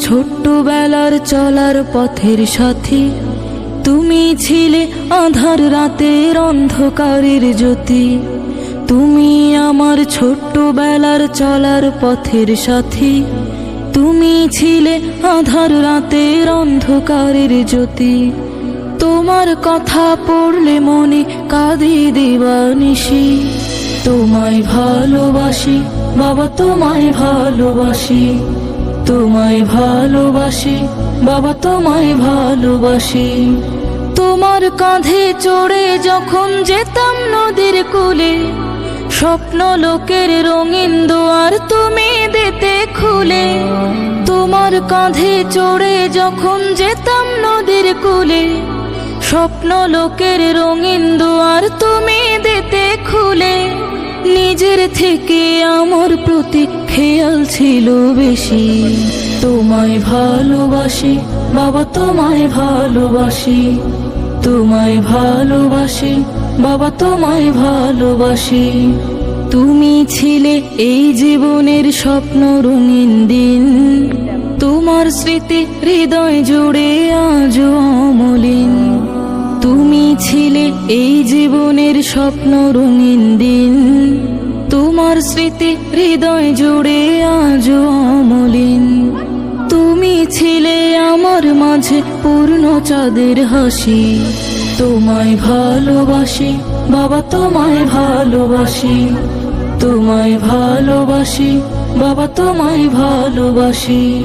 ছোট্টবেলার চলার পথের সাথী। তুমি ছিলে আধার রাতের অন্ধকারের জ্যোতি। তুমি আমার ছোট্টবেলার চলার পথের সাথী। তুমি ছিলে আধার রাতের অন্ধকারের জ্যোতি। তোমার কথা পড়লে মনে কাঁদি দিবানিসি তোমায় ভালোবাসি, বাবা তোমায় ভালোবাসি। তোমায় ভালোবাসি, বাবা তোমায় ভালোবাসি। তোমার কাঁধে চড়ে যখন যেতাম নদীর কূলে, স্বপ্ন লোকের রঙিন দোয়ার তুমি দিতে খুলে। তোমার কাঁধে চড়ে যখন যেতাম নদীর কূলে, স্বপ্ন লোকের রঙিন দুয়ার নিজের থেকে আমার প্রতি খেয়াল ছিল বেশি। তোমায় ভালোবাসি, বাবা তোমায় ভালোবাসি। তোমায় ভালোবাসি, বাবা তোমায় ভালোবাসি। তুমি ছিলে এই জীবনের স্বপ্ন রঙিন দিন। তোমার স্মৃতি হৃদয় জুড়ে আজও অমলিন। তুমি ছিলে এই জীবনের স্বপ্ন রঙিন দিন। স্মৃতি হৃদয় জুড়ে আজ অমলিন। তুমি ছিলে আমার মাঝে পূর্ণ চাঁদের হাসি। তোমায় ভালোবাসি, বাবা তোমায় ভালোবাসি। তোমায় ভালোবাসি, বাবা তোমায় ভালোবাসি।